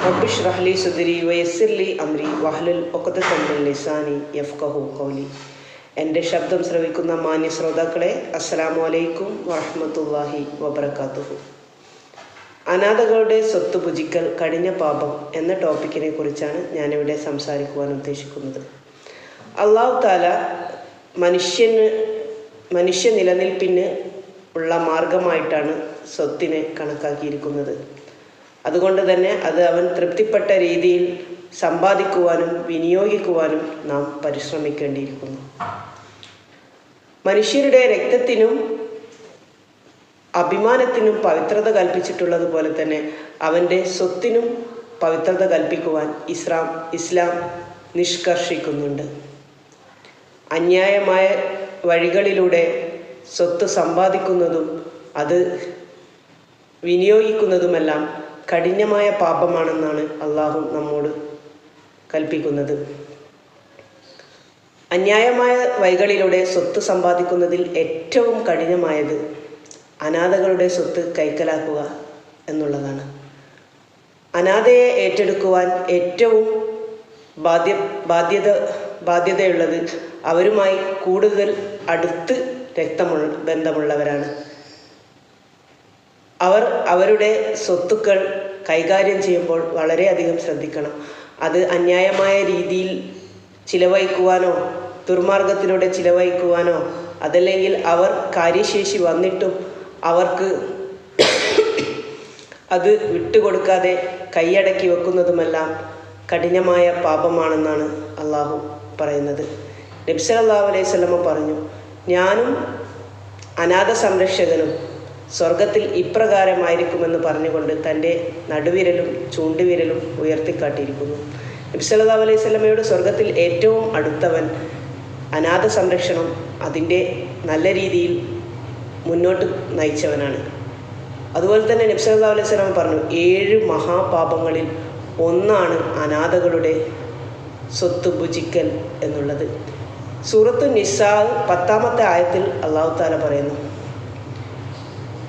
Rubbish ഷ്റഹ്ലി സുദരി വയസ്സിർലി അമ്രി വഹ്ലുൽ ലിസാനി യഫ്കഹു കൗലി എന്റെ ശബ്ദം ശ്രവിക്കുന്ന മാന്യ ശ്രോതാക്കളെ അസ്സലാമു അലൈക്കും വറഹ്മത്തുള്ളാഹി വബർക്കാത്തുഹു അനാഥകളുടെ സ്വത്ത് പുജിക്കൽ കഠിന പാപം എന്ന ടോപ്പിക്കിനെ കുറിച്ചാണ് ഞാനിവിടെ സംസാരിക്കുവാൻ ഉദ്ദേശിക്കുന്നത്. അള്ളാഹു താല മനുഷ്യന് മനുഷ്യ നിലനിൽപ്പിന് ഉള്ള മാർഗമായിട്ടാണ് സ്വത്തിനെ കണക്കാക്കിയിരിക്കുന്നത്. അതുകൊണ്ട് തന്നെ അത് അവൻ തൃപ്തിപ്പെട്ട രീതിയിൽ സമ്പാദിക്കുവാനും വിനിയോഗിക്കുവാനും നാം പരിശ്രമിക്കേണ്ടിയിരിക്കുന്നു. മനുഷ്യരുടെ രക്തത്തിനും അഭിമാനത്തിനും പവിത്രത കൽപ്പിച്ചിട്ടുള്ളതുപോലെ തന്നെ അവന്റെ സ്വത്തിനും പവിത്രത കൽപ്പിക്കുവാൻ ഇസ്ലാം ഇസ്ലാം നിഷ്കർഷിക്കുന്നുണ്ട്. അന്യായമായ വഴികളിലൂടെ സ്വത്ത് സമ്പാദിക്കുന്നതും അത് വിനിയോഗിക്കുന്നതുമെല്ലാം കഠിനമായ പാപമാണെന്നാണ് അള്ളാഹു നമ്മോട് കൽപ്പിക്കുന്നത്. അന്യായമായ വൈകളിലൂടെ സ്വത്ത് സമ്പാദിക്കുന്നതിൽ ഏറ്റവും കഠിനമായത് അനാഥകളുടെ സ്വത്ത് കൈക്കലാക്കുക എന്നുള്ളതാണ്. അനാഥയെ ഏറ്റെടുക്കുവാൻ ഏറ്റവും ബാധ്യ ബാധ്യത ബാധ്യതയുള്ളത് അവരുമായി കൂടുതൽ അടുത്ത് രക്തമുള്ള ബന്ധമുള്ളവരാണ്. അവർ അവരുടെ സ്വത്തുക്കൾ കൈകാര്യം ചെയ്യുമ്പോൾ വളരെയധികം ശ്രദ്ധിക്കണം. അത് അന്യായമായ രീതിയിൽ ചിലവഴിക്കുവാനോ ദുർമാർഗത്തിലൂടെ ചിലവഴിക്കുവാനോ അതല്ലെങ്കിൽ അവർ കാര്യശേഷി വന്നിട്ടും അവർക്ക് അത് വിട്ടുകൊടുക്കാതെ കൈയടക്കി വെക്കുന്നതുമെല്ലാം കഠിനമായ പാപമാണെന്നാണ് അള്ളാഹു പറയുന്നത്. നബ്സലല്ലാഹു അലൈഹി സ്വലമ പറഞ്ഞു ഞാനും അനാഥ സംരക്ഷകനും സ്വർഗത്തിൽ ഇപ്രകാരമായിരിക്കുമെന്ന് പറഞ്ഞുകൊണ്ട് തന്റെ നടുവിരലും ചൂണ്ടുവിരലും ഉയർത്തിക്കാട്ടിയിരിക്കുന്നു. നബ്സല്ലാഹു അലൈഹി സ്വലമയോട് സ്വർഗത്തിൽ ഏറ്റവും അടുത്തവൻ അനാഥ സംരക്ഷണം അതിന്റെ നല്ല രീതിയിൽ മുന്നോട്ട് നയിച്ചവനാണ്. അതുപോലെ തന്നെ നബ്സല്ലാ അലൈഹി സ്വലാം പറഞ്ഞു ഏഴ് മഹാപാപങ്ങളിൽ ഒന്നാണ് അനാഥകളുടെ സ്വത്ത് ഭുജിക്കൽ എന്നുള്ളത്. സൂറത്ത് നിസാ പത്താമത്തെ ആയത്തിൽ അള്ളാഹു താല പറയുന്നു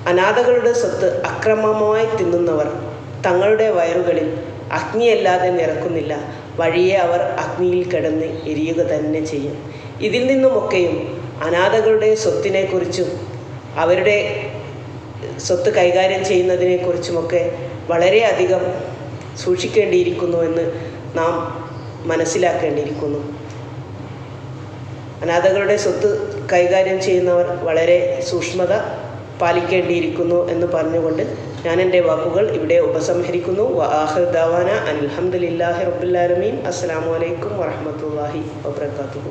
അനാഥകളുടെ സ്വത്ത് അക്രമമായി തിന്നുന്നവർ തങ്ങളുടെ വയറുകളിൽ അഗ്നിയല്ലാതെ നിറക്കുന്നില്ല. വഴിയെ അവർ അഗ്നിയിൽ കിടന്ന് എരിയുക തന്നെ ചെയ്യും. ഇതിൽ നിന്നുമൊക്കെയും അനാഥകളുടെ സ്വത്തിനെക്കുറിച്ചും അവരുടെ സ്വത്ത് കൈകാര്യം ചെയ്യുന്നതിനെക്കുറിച്ചുമൊക്കെ വളരെയധികം സൂക്ഷിക്കേണ്ടിയിരിക്കുന്നു എന്ന് നാം മനസ്സിലാക്കേണ്ടിയിരിക്കുന്നു. അനാഥകളുടെ സ്വത്ത് കൈകാര്യം ചെയ്യുന്നവർ വളരെ സൂക്ഷ്മത പാലിക്കേണ്ടിയിരിക്കുന്നു എന്ന് പറഞ്ഞുകൊണ്ട് ഞാൻ എന്റെ വാക്കുകൾ ഇവിടെ ഉപസംഹരിക്കുന്നു. വാഹിർ ദാവാന അൽഹംദുലില്ലാഹി റബ്ബുല്ലാലമീൻ അസ്സാം വലൈക്കും വറഹമത്തല്ലാഹി വാബർക്കാത്തു